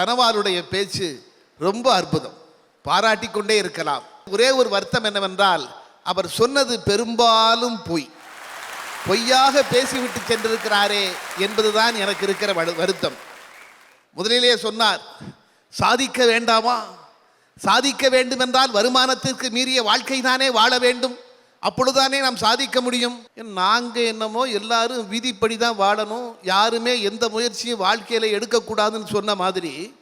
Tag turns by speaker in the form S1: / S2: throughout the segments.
S1: தனவாருடைய பேச்சு ரொம்ப அற்புதம். பாராட்டி கொண்டே இருக்கலாம். ஒரே ஒரு வருத்தம் என்னவென்றால் அவர் சொன்னது பெரும்பாலும் பொய். பொய்யாக பேசிவிட்டு சென்றிருக்கிறாரே என்பதுதான் எனக்கு இருக்கிற வருத்தம். முதலிலே சொன்னார் சாதிக்க வேண்டாமா? சாதிக்க வேண்டுமென்றால் வருமானத்திற்கு மீறிய வாழ்க்கை தானே வாழ வேண்டும். அப்பொழுதுதானே நாம் சாதிக்க முடியும்? நாங்கள் என்னமோ எல்லாரும் விதிப்படி தான் வாழணும். யாருமே எந்த முயற்சியும் வாழ்க்கையில் எடுக்கக்கூடாதுன்னு சொன்ன மாதிரி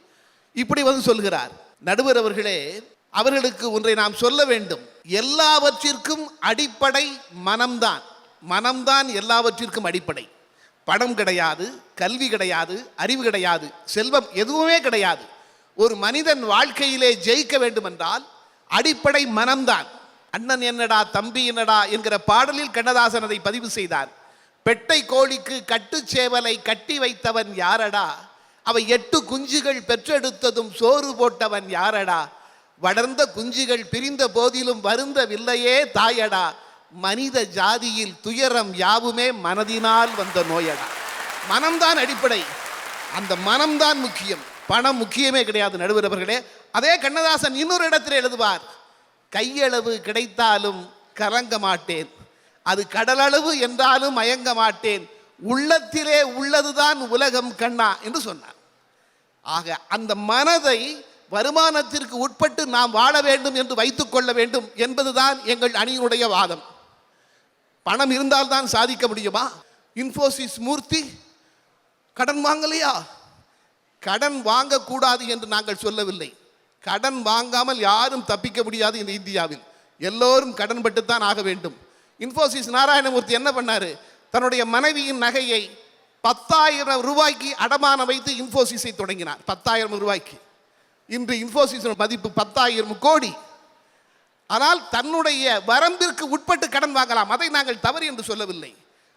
S1: இப்படி வந்து சொல்கிறார். நடுவர் அவர்களே அவர்களுக்கு ஒன்றை நாம் சொல்ல வேண்டும். எல்லாவற்றிற்கும் அடிப்படை மனம்தான். மனம்தான் எல்லாவற்றிற்கும் அடிப்படை. பணம் கிடையாது கல்வி கிடையாது அறிவு கிடையாது செல்வம் எதுவுமே கிடையாது. ஒரு மனிதன் வாழ்க்கையிலே ஜெயிக்க வேண்டுமென்றால் அடிப்படை மனம்தான். அண்ணன் என்னடா தம்பி என்னடா என்கிற பாடலில் கண்ணதாசன் அதை பதிவு செய்தார். பெட்டை கோழிக்கு கட்டுச்சேவலை கட்டி வைத்தவன் யாரடா? அவை எட்டு குஞ்சுகள் பெற்றெடுத்ததும் சோறு போட்டவன் யாரடா? வளர்ந்த குஞ்சுகள் பிரிந்த போதிலும் வருந்தவில்லையே தாயடா. மனித ஜாதியில் துயரம் யாவுமே மனதினால் வந்த நோயடா. மனம்தான் அடிப்படை. அந்த மனம்தான் முக்கியம். பணம் முக்கியமே கிடையாது நடுவரவர்களே. அதே கண்ணதாசன் இன்னொரு இடத்தில் எழுதுவார் கையளவு கிடைத்தாலும் கலங்க மாட்டேன். அது கடலளவு என்றாலும் மயங்க மாட்டேன். உள்ளத்திலே உள்ளதுதான் உலகம் கண்ணா என்று சொன்னார். ஆக அந்த மனதை வருமானத்திற்கு உட்பட்டு நாம் வாழ வேண்டும் என்று வைத்துக் கொள்ள வேண்டும் என்பதுதான் எங்கள் அணியினுடைய வாதம். பணம் இருந்தால்தான் சாதிக்க முடியுமா? இன்ஃபோசிஸ் மூர்த்தி கடன் வாங்கலையா? கடன் வாங்கக்கூடாது என்று நாங்கள் சொல்லவில்லை. கடன் வாங்காமல் யாரும் தப்பிக்க முடியாது இந்த இந்தியாவில். எல்லோரும் கடன் பட்டுத்தான் ஆக வேண்டும். இன்ஃபோசிஸ் நாராயணமூர்த்தி என்ன பண்ணார்? தன்னுடைய மனைவியின் நகையை பத்தாயிரம் ரூபாய்க்கு அடமானம் வைத்து இன்ஃபோசிஸை தொடங்கினார். பத்தாயிரம் ரூபாய்க்கு. இன்று இன்ஃபோசிஸ் மதிப்பு பத்தாயிரம் கோடி. ஆனால் தன்னுடைய வரம்பிற்கு உட்பட்டு கடன் வாங்கலாம். அதை நாங்கள் தவறு என்று சொல்லவில்லை.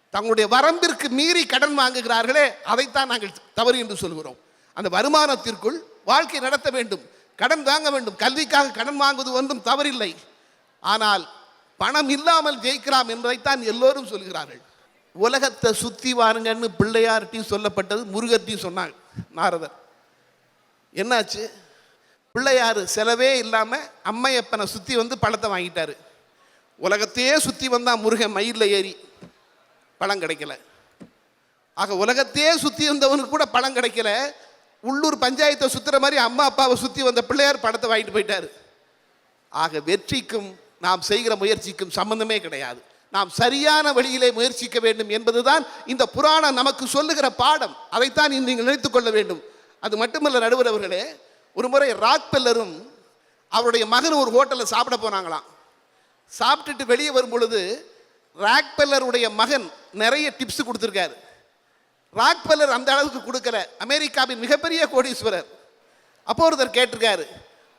S1: தங்களுடைய வரம்பிற்கு மீறி கடன் வாங்குகிறார்களே அதைத்தான் நாங்கள் தவறு என்று சொல்கிறோம். அந்த வருமானத்திற்குள் வாழ்க்கை நடத்த வேண்டும். கடன் வாங்க வேண்டும். கல்விக்காக கடன் வாங்குவது ஒன்றும் தவறில்லை. ஆனால் பணம் இல்லாமல் ஜெயிக்கலாம் என்பதைத்தான் எல்லோரும் சொல்கிறார்கள். உலகத்தை சுற்றி வாருங்கன்னு பிள்ளையார்ட்டையும் சொல்லப்பட்டது முருகர்ட்டையும் சொன்னாங்க நாரதர். என்னாச்சு? பிள்ளையார் செலவே இல்லாமல் அம்மையப்பனை சுற்றி வந்து பழத்தை வாங்கிட்டார். உலகத்தையே சுற்றி வந்தான் முருகன் மயிலில் ஏறி பழம் கிடைக்கல. ஆக உலகத்தையே சுற்றி வந்தவனுக்கு கூட பழம் கிடைக்கல. உள்ளூர் பஞ்சாயத்தை சுற்றுற மாதிரி அம்மா அப்பாவை சுற்றி வந்த பிள்ளையார் படத்தை வாங்கிட்டு போயிட்டார். ஆக வெற்றிக்கும் நாம் செய்கிற முயற்சிக்கும் சம்மந்தமே கிடையாது. நாம் சரியான வழியிலே முயற்சிக்க வேண்டும் என்பதுதான் இந்த புராணம் நமக்கு சொல்லுகிற பாடம். அதைத்தான் நீங்கள் நினைத்துக் கொள்ள வேண்டும். அது மட்டுமல்ல நடுவர் அவர்களே ஒரு முறை ராக்பெல்லரும் அவருடைய மகன் ஒரு ஹோட்டலில் சாப்பிட போனாங்களாம். சாப்பிட்டுட்டு வெளியே வரும் பொழுது ராக்பெல்லருடைய மகன் நிறைய டிப்ஸ் கொடுத்துருக்காரு. ராக்பெல்லர் அந்த அளவுக்கு கொடுக்கல. அமெரிக்காவின் மிகப்பெரிய கோடீஸ்வரர். அப்போ ஒருத்தர் கேட்டிருக்காரு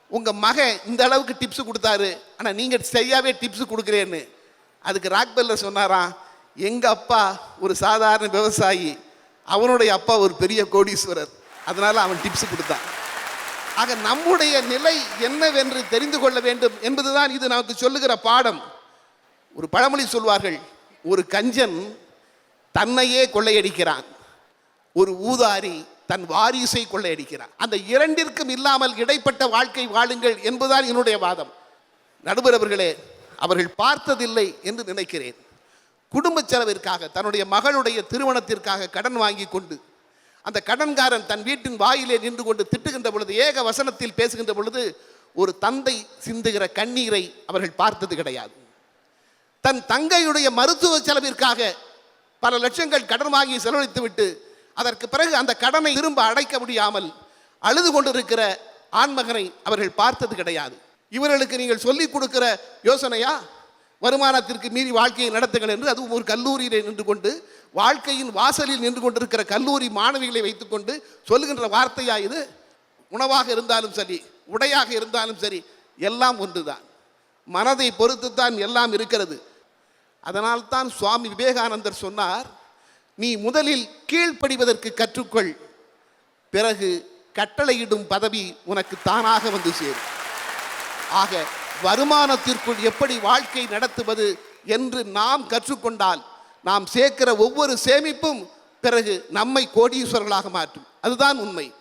S1: உங்கள் மகன் இந்த அளவுக்கு டிப்ஸ் கொடுத்தாரு. ஆனால் நீங்கள் சரியாகவே டிப்ஸ் கொடுக்குறேன்னு அதுக்கு ராக்பெல்லர் சொன்னாராம் எங்கள் அப்பா ஒரு சாதாரண விவசாயி அவனுடைய அப்பா ஒரு பெரிய கோடீஸ்வரர். அதனால் அவன் டிப்ஸ் கொடுத்தான். ஆக நம்முடைய நிலை என்னவென்று தெரிந்து கொள்ள வேண்டும் என்பதுதான் இது நமக்கு சொல்லுகிற பாடம். ஒரு பழமொழி சொல்வார்கள் ஒரு கஞ்சன் தன்னையே கொள்ளையடிக்கிறான் ஒரு ஊதாரி தன் வாரிசை கொள்ளையடிக்கிறான். அந்த இரண்டிற்கும் இல்லாமல் இடைப்பட்ட வாழ்க்கை வாழுங்கள் என்பதுதான் என்னுடைய வாதம். நடுவர் அவர்கள் பார்த்ததில்லை என்று நினைக்கிறேன். குடும்ப செலவிற்காக தன்னுடைய மகளுடைய திருமணத்திற்காக கடன் வாங்கி கொண்டு அந்த கடன்காரன் தன் வீட்டின் வாயிலே நின்று கொண்டு திட்டுகின்ற பொழுது ஏக வசனத்தில் பேசுகின்ற பொழுது ஒரு தந்தை சிந்துகிற கண்ணீரை அவர்கள் பார்த்தது கிடையாது. தன் தங்கையுடைய மருத்துவ செலவிற்காக பல லட்சங்கள் கடன் வாங்கி செலவழித்து விட்டு அதற்கு பிறகு அந்த கடனை திரும்ப அடைக்க முடியாமல் அழுது கொண்டிருக்கிற ஆண்மகனை அவர்கள் பார்த்தது கிடையாது. இவர்களுக்கு நீங்கள் சொல்லிக் கொடுக்கிற யோசனையா? வருமானத்திற்கு மீறி வாழ்க்கையை நடத்துங்கள் என்று அதுவும் ஒரு கல்லூரியிலே நின்று கொண்டு வாழ்க்கையின் வாசலில் நின்று கொண்டிருக்கிற கல்லூரி மாணவிகளை வைத்துக்கொண்டு சொல்லுகின்ற வார்த்தையா இது? உணவாக இருந்தாலும் சரி உடையாக இருந்தாலும் சரி எல்லாம் ஒன்றுதான். மனதை பொறுத்துத்தான் எல்லாம் இருக்கிறது. அதனால்தான் சுவாமி விவேகானந்தர் சொன்னார் நீ முதலில் கீழ்ப்படிவதற்கு கற்றுக்கொள். பிறகு கட்டளையிடும் பதவி உனக்கு தானாக வந்து சேரும். ஆக வருமானத்திற்குள் எப்படி வாழ்க்கை நடத்துவது என்று நாம் கற்றுக்கொண்டால் நாம் சேர்க்கிற ஒவ்வொரு சேமிப்பும் பிறகு நம்மை கோடீஸ்வரர்களாக மாற்றும். அதுதான் உண்மை.